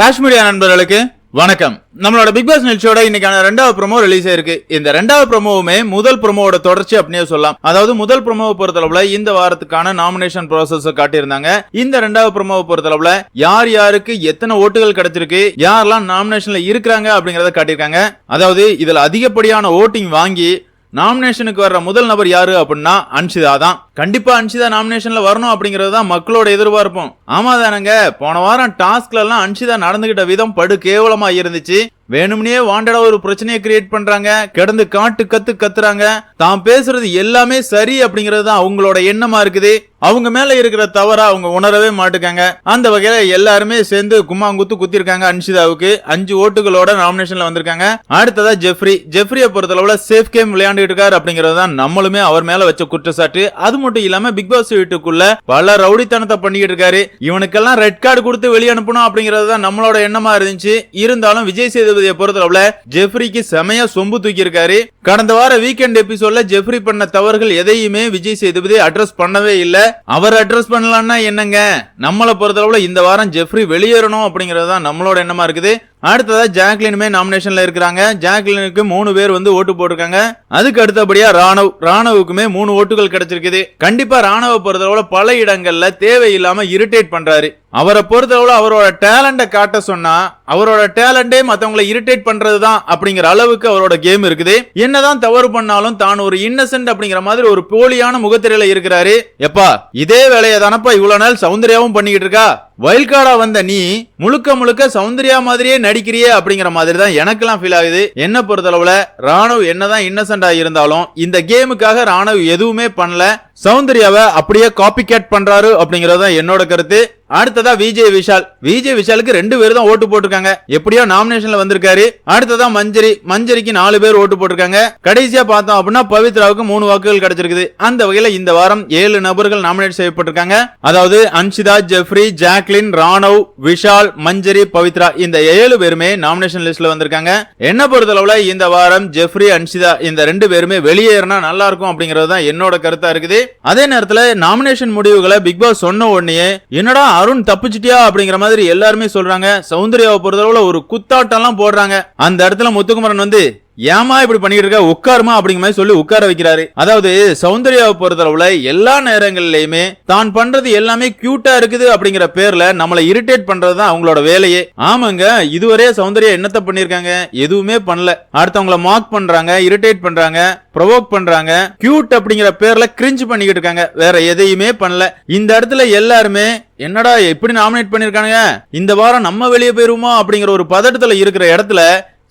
Rash media நண்பர்களுக்கு வணக்கம். நம்மளோட பிக் பாஸ் நிகழ்ச்சியோட இன்னைக்கான ரெண்டாவது ப்ரோமோ ரிலீஸ் ஆயிருக்கு இந்த ரெண்டாவது ப்ரோமோவுமே முதல் ப்ரோமோவோட தொடர்ச்சி அப்படியே சொல்லலாம். அதாவது முதல் ப்ரோமோவை பொறுத்தளவுல இந்த வாரத்துக்கான நாமினேஷன் ப்ராசஸ் காட்டியிருந்தாங்க. இந்த ரெண்டாவது ப்ரோமோவை பொறுத்தளவுல யார் யாருக்கு எத்தனை ஓட்டுகள் கிடைச்சிருக்கு யாரெல்லாம் நாமினேஷன்ல இருக்கிறாங்க அப்படிங்கறத காட்டியிருக்காங்க. அதாவது இதுல அதிகப்படியான ஓட்டிங் வாங்கி நாமினேஷனுக்கு வர்ற முதல் நபர் யாரு அப்படின்னா அன்ஷிதா தான். கண்டிப்பா அன்ஷிதா நாமினேஷன்ல வரணும் அப்படிங்கிறது தான் மக்களோட எதிர்பார்ப்பும். ஆமா தானங்க போன வாரம் டாஸ்க்ல எல்லாம் அன்ஷிதா நடந்துகிட்ட விதம் படு கேவலமா இருந்துச்சு. வேணும்னே வாண்டடா ஒரு பிரச்சனையை கிரியேட் பண்றாங்க கிடந்து காட்டு கத்து கத்துறாங்க. தான் பேசுறது எல்லாமே சரி அப்படிங்கிறது தான் அவங்களோட எண்ணமா இருக்குது. அவங்க மேல இருக்கிற தவற அவங்க உணரவே மாட்டுக்காங்க. அந்த வகையில எல்லாருமே சேர்ந்து கும்மாங்குத்து குத்திருக்காங்க அன்ஷிதாவுக்கு. அஞ்சு ஓட்டுகளோட நாமினேஷன்ல வந்திருக்காங்க. அடுத்ததா ஜெஃப்ரி. ஜெஃப்ரியை பொறுத்தளவுல சேஃப் கேம் விளையாண்டுட்டு இருக்காரு அப்படிங்கறது தான் நம்மளுமே அவர் மேல வச்ச குற்றச்சாட்டு. அது மட்டும் இல்லாம பிக் பாஸ் வீட்டுக்குள்ள பல ரவுடித்தனத்தை பண்ணிக்கிட்டு இருக்காரு. இவனுக்கெல்லாம் ரெட் கார்டு கொடுத்து வெளியே அனுப்பணும் அப்படிங்கிறது தான் நம்மளோட எண்ணமா இருந்துச்சு. இருந்தாலும் விஜய் சேதுபதியை பொறுத்தளவுல ஜெஃப்ரிக்கு செமையா சொம்பு தூக்கி இருக்காரு கடந்த வார வீக்கெண்ட் எபிசோட்ல ஜெஃப்ரி பண்ண தவறுகள் எதையுமே விஜய் சேதுபதி அட்ரஸ் பண்ணவே இல்ல. அவர் அட்ரஸ் பண்ணலாம்னா என்னங்க? நம்மளை பொறுத்தளவுல இந்த வாரம் ஜெஃப்ரி வெளியேறணும் அப்படிங்கிறது தான் நம்மளோட எண்ணமா இருக்குது. அடுத்ததா ஜாக்லினுமே நாமினேஷன்ல இருக்கிறாங்க. ஜாக்லினுக்கு மூணு பேர் வந்து ஓட்டு போட்டிருக்காங்க. அதுக்கு அடுத்தபடியா ராணவ். ராணவுக்குமே மூணு ஓட்டுகள் கிடைச்சிருக்குது. கண்டிப்பா ராணவ பொறுத்தளவுல பல இடங்கள்ல தேவையில்லாம இரிட்டேட் பண்றாரு. அவரை பொறுத்தளவு அவரோட டேலண்ட்டை காட்ட சொன்னா அவரோட டேலண்டே மற்றவங்களை இரிட்டேட் பண்றதுதான் அப்படிங்கிற அளவுக்கு அவரோட கேம் இருக்குது. என்னதான் தவறு பண்ணாலும் தான் ஒரு இன்னசென்ட் அப்படிங்கிற மாதிரி ஒரு போலியான முகத்திரையில இருக்கிறாரு. எப்பா இதே வேலையை தானப்பா இவ்வளவு நாள் சௌந்தர்யாவும் பண்ணிக்கிட்டு இருக்கா? வைல்ட் கார்டா வந்த நீ முழுக்க முழுக்க சௌந்தர்யா மாதிரியே நடிக்கிறியே அப்படிங்கிற மாதிரி தான் எனக்கெல்லாம் ஃபீல் ஆகுது. என்ன பொறுத்தளவுல ராணுவ் என்னதான் இன்னசென்டா இருந்தாலும் இந்த கேமுக்காக ராணுவ் எதுவுமே பண்ணல. சௌந்தர்யாவை அப்படியே காப்பி கேட் பண்றாரு அப்படிங்கறது தான் என்னோட கருத்து. அடுத்ததா விஜய் விஷால் விஜய் விஷாலுக்கு ரெண்டு பேர் தான் ஓட்டு போட்டிருக்காங்க. எப்படியோ நாமினேஷன்ல வந்திருக்காரு. அடுத்ததா மஞ்சரி. மஞ்சரிக்கு நாலு பேர் ஓட்டு போட்டிருக்காங்க. கடைசியா பார்த்தோம் அப்படின்னா பவித்ராவுக்கு மூணு வாக்குகள் கிடைச்சிருக்குது. அந்த வகையில இந்த வாரம் ஏழு நபர்கள் நாமினேட் செய்யப்பட்டிருக்காங்க. அதாவது அன்ஷிதா ஜெஃப்ரி ஜாக்லின் ராணவ் விஷால் மஞ்சரி பவித்ரா இந்த ஏழு பேருமே நாமினேஷன் லிஸ்ட்ல வந்திருக்காங்க. என்ன பொறுத்தளவுல இந்த வாரம் ஜெஃப்ரி அன்ஷிதா இந்த ரெண்டு பேருமே வெளியேறினா நல்லா இருக்கும் அப்படிங்கிறது தான் என்னோட கருத்தா இருக்குது. அதே நேரத்துல நாமினேஷன் முடிவுகளை பிக் பாஸ் சொன்ன உடனே என்னடா அருண் தப்பிச்சிட்டியா? அப்படிங்கிற மாதிரி எல்லாருமே சொல்றாங்க. சௌந்தர்யாவை பொறுத்தளவுல ஒரு குத்தாட்டம்லாம் போடுறாங்க. அந்த இடத்துல முத்துக்குமரன் வந்து ஏமா இப்படி பண்ணிட்டு இருக்க? உட்காருமா அப்படிங்கிற மாதிரி சொல்லி உட்கார வைக்கிறாரு. அதாவது சௌந்தர்யாவை பொறுத்தளவுல எல்லா நேரங்கள்லயுமே தான் பண்றது எல்லாமே கியூட்டா இருக்குது அப்படிங்கிற பேர்ல நம்மளை இரிட்டேட் பண்றதுதான் அவங்களோட வேலையே. ஆமாங்க இதுவரையே சௌந்தர்யா என்னத்தை பண்ணிருக்காங்க எதுவுமே பண்ணல. அடுத்தவங்கள மார்க் பண்றாங்க இரிட்டேட் பண்றாங்க ப்ரொவோக் பண்றாங்க கியூட் அப்படிங்கிற பேர்ல கிரிஞ்ச் பண்ணிக்கிட்டு இருக்காங்க. வேற எதையுமே பண்ணல. இந்த இடத்துல எல்லாருமே என்னடா எப்படி நாமினேட் பண்ணிருக்காங்க இந்த வாரம் நம்ம வெளியே போயிருவோமா அப்படிங்கிற ஒரு பதட்டத்துல இருக்கிற இடத்துல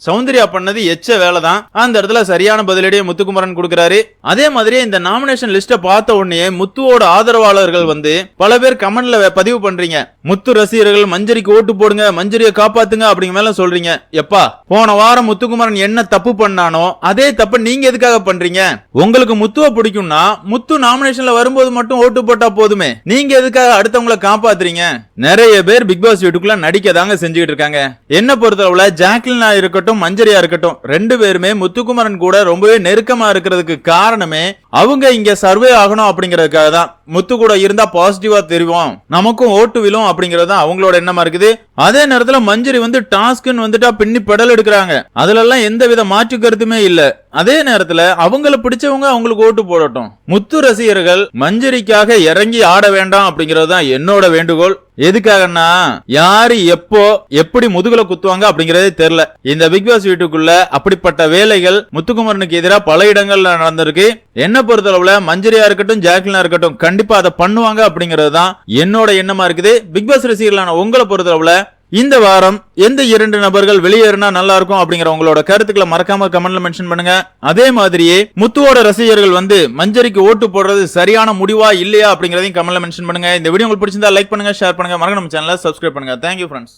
சௌந்தர்யா பண்ணது எச்ச வேலை தான் அந்த இடத்துல சரியான பதிலடியை முத்துக்குமரன் கொடுக்கிறாரு. அதே மாதிரி இந்த நாமினேஷன் லிஸ்ட பார்த்த உடனே முத்துவோட ஆதரவாளர்கள் வந்து பல பேர் கமெண்ட்ல பதிவு பண்றீங்க. முத்து ரசிகர்கள் மஞ்சரிக்கு ஓட்டு போடுங்க மஞ்சரியை காப்பாத்துங்க அப்படிங்க மேல சொல்றீங்க. எப்பா போன வாரம் முத்துக்குமரன் என்ன தப்பு பண்ணானோ அதே தப்பு நீங்க எதுக்காக பண்றீங்க? உங்களுக்கு முத்துவ பிடிக்கும்னா முத்து நாமினேஷன்ல வரும்போது மட்டும் ஓட்டு போட்டா போதுமே. நீங்க எதுக்காக அடுத்தவங்கள காப்பாத்துறீங்க? நிறைய பேர் பிக் பாஸ் வீட்டுக்குள்ள நடிக்க தாங்க செஞ்சுக்கிட்டு இருக்காங்க. என்ன பொறுத்தளவுல ஜாக்லினா இருக்கட்டும் மஞ்சரியா இருக்கட்டும் ரெண்டு பேருமே முத்துக்குமரன் கூட ரொம்பவே நெருக்கமா இருக்கிறதுக்கு காரணமே அவங்க இங்க சர்வே ஆகணும் அப்படிங்கறதுக்காக தான் முத்து கூட இருந்தா பாசிட்டிவா தெரியும் நமக்கும் ஓட்டு விழும் அப்படிங்கறது தான் அவங்களோட எண்ணமா இருக்குது. அதே நேரத்துல மஞ்சரி வந்து டாஸ்க்னு வந்துட்டா பின்னி பெடல் எடுக்கிறாங்க. அதுல எல்லாம் எந்த வித மாற்று கருத்துமே இல்ல. அதே நேரத்துல அவங்கள பிடிச்சவங்க அவங்களுக்கு ஓட்டு போடட்டும். முத்து ரசிகர்கள் மஞ்சரிக்காக இறங்கி ஆட வேண்டாம் அப்படிங்கறது தான் என்னோட வேண்டுகோள். எதுக்காகன்னா யாரு எப்போ எப்படி முதுகுல குத்துவாங்க அப்படிங்கறதே தெரியல. இந்த பிக் பாஸ் வீட்டுக்குள்ள அப்படிப்பட்ட வேலைகள் முத்துக்குமரனுக்கு எதிராக பல இடங்கள்ல நடந்திருக்கு. என்ன பொறுத்தளவுல மஞ்சரியா இருக்கட்டும் ஜாக்லினா இருக்கட்டும் கண்டிப்பா அதை பண்ணுவாங்க அப்படிங்கிறது தான் என்னோட எண்ணமா இருக்குது. பிக் பாஸ் ரசிகர்களான உங்களை பொறுத்தளவுல இந்த வாரம் எந்த இரண்டு நபர்கள் வெளியேறினா நல்லா இருக்கும் அப்படிங்கிற உங்களோட கருத்துக்களை மறக்காம கமெண்ட்ல மென்ஷன் பண்ணுங்க. அதே மாதிரியே முத்துவோட ரசிகர்கள் வந்து மஞ்சரிக்கு ஓட்டு போடுறது சரியான முடிவா இல்லையா அப்படிங்கறதையும் கமெண்ட்ல மென்ஷன் பண்ணுங்க. இந்த வீடியோ உங்களுக்கு பிடிச்சிருந்தா லைக் பண்ணுங்க ஷேர் பண்ணுங்க. மறக்க நம்ம சேனலை சப்ஸ்கிரைப் பண்ணுங்க. Thank you friends